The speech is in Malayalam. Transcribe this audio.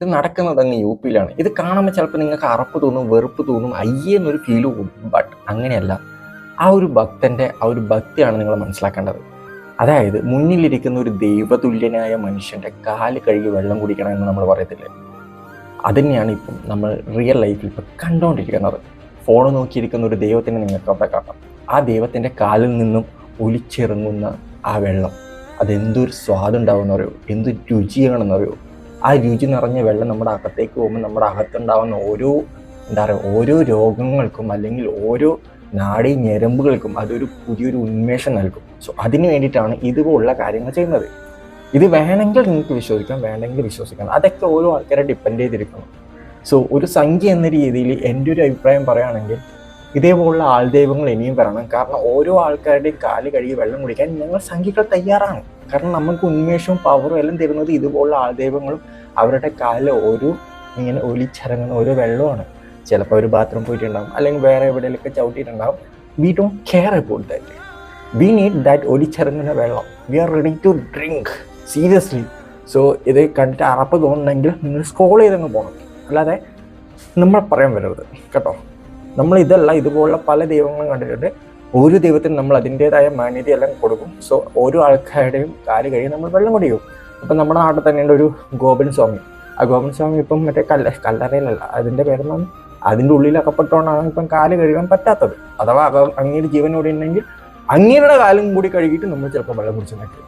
ഇത് നടക്കുന്നത് അങ്ങ് യു പിയിലാണ്. ഇത് കാണുമ്പോൾ ചിലപ്പോൾ നിങ്ങൾക്ക് അറപ്പ് തോന്നും വെറുപ്പ് തോന്നും അയ്യേ എന്നൊരു ഫീൽ പോകും ബട്ട് അങ്ങനെയല്ല. ആ ഒരു ഭക്തന്റെ ആ ഒരു ഭക്തിയാണ് നിങ്ങൾ മനസ്സിലാക്കേണ്ടത്. അതായത് മുന്നിലിരിക്കുന്ന ഒരു ദൈവതുല്യനായ മനുഷ്യന്റെ കാൽ കഴുകി വെള്ളം കുടിക്കണം എന്ന് നമ്മൾ പറയത്തില്ലേ? അതുതന്നെയാണ് ഇപ്പം നമ്മൾ റിയൽ ലൈഫിൽ ഇപ്പം കണ്ടുകൊണ്ടിരിക്കുന്നത് ഫോൺ നോക്കിയിരിക്കുന്ന ഒരു ദൈവത്തിനെ നിങ്ങൾക്ക് അവിടെ കാണാം. ആ ദൈവത്തിന്റെ കാലിൽ നിന്നും ഒലിച്ചിറങ്ങുന്ന ആ വെള്ളം. അതെന്തൊരു സ്വാദുണ്ടാവുമെന്നറിയോ എന്ത് രുചിയാണെന്ന് അറിയോ ആ രുചി നിറഞ്ഞ വെള്ളം നമ്മുടെ അകത്തേക്ക് പോകുമ്പോൾ നമ്മുടെ അകത്തുണ്ടാവുന്ന ഓരോ എന്താ പറയുക ഓരോ രോഗങ്ങൾക്കും അല്ലെങ്കിൽ ഓരോ നാടി ഞരമ്പുകൾക്കും അതൊരു പുതിയൊരു ഉന്മേഷം നൽകും. സോ അതിന് വേണ്ടിയിട്ടാണ് ഇതുപോലുള്ള കാര്യങ്ങൾ ചെയ്യുന്നത്. ഇത് വേണമെങ്കിൽ നിങ്ങൾക്ക് വിശ്വസിക്കാം വേണമെങ്കിൽ വിശ്വസിക്കാം. അതൊക്കെ ഓരോ ആൾക്കാരെ ഡിപ്പെൻഡ് ചെയ്തിരിക്കണം. സോ ഒരു സംഖ്യ എന്ന രീതിയിൽ എന്റെ ഒരു അഭിപ്രായം പറയുകയാണെങ്കിൽ ഇതേപോലുള്ള ആൾ ദൈവങ്ങൾ ഇനിയും വരണം. കാരണം ഓരോ ആൾക്കാരുടെയും കാൽ കഴുകി വെള്ളം കുടിക്കാൻ ഞങ്ങൾ സംഖ്യകൾ തയ്യാറാണ്. കാരണം നമുക്ക് ഉന്മേഷവും പവറും എല്ലാം തരുന്നത് ഇതുപോലുള്ള ആൾ ആൾദൈവങ്ങളും അവരുടെ കാലിൽ ഓരോ ഇങ്ങനെ ഒലിച്ചിറങ്ങുന്ന ഓരോ വെള്ളമാണ്. ചിലപ്പോൾ ഒരു ബാത്റൂം പോയിട്ടുണ്ടാകും അല്ലെങ്കിൽ വേറെ എവിടെയെങ്കിലൊക്കെ ചവിട്ടിയിട്ടുണ്ടാകും we don't care about that we need that ഒലിച്ചിറങ്ങുന്ന വെള്ളം. We are ready to drink seriously so ഇത് കണ്ടിട്ട് അറപ്പ് തോന്നുന്നെങ്കിൽ നിങ്ങൾ സ്കോൾ ചെയ്തങ്ങ് പോകണം. അല്ലാതെ നമ്മൾ പറയാൻ വരരുത്. കേട്ടോ? നമ്മൾ ഇതല്ല ഇതുപോലുള്ള പല ദൈവങ്ങളും കണ്ടിട്ടുണ്ട്. ഒരു ദൈവത്തിന് നമ്മൾ അതിന്റെതായ മാന്യതയെല്ലാം കൊടുക്കും. സോ ഓരോ ആൾക്കാരുടെയും കാൽ കഴിയും നമ്മൾ വെള്ളം കുടിക്കും. അപ്പം നമ്മുടെ നാട്ടിൽ തന്നെയുണ്ട് ഒരു ഗോപൻ സ്വാമി. ആ ഗോപൻ സ്വാമി ഇപ്പം മറ്റേ കല്ല കല്ലറയിലല്ല അതിന്റെ പേരെന്നാണ് അതിന്റെ ഉള്ളിൽ അകപ്പെട്ടുകൊണ്ടാണ് ഇപ്പം കാൽ കഴുകാൻ പറ്റാത്തത്. അഥവാ അങ്ങേര് ജീവനോടെ ഉണ്ടെങ്കിൽ അങ്ങേരുടെ കാലും കൂടി കഴുകിയിട്ട് നമ്മൾ ചിലപ്പോൾ വെള്ളം കുടിച്ചു നിൽക്കും.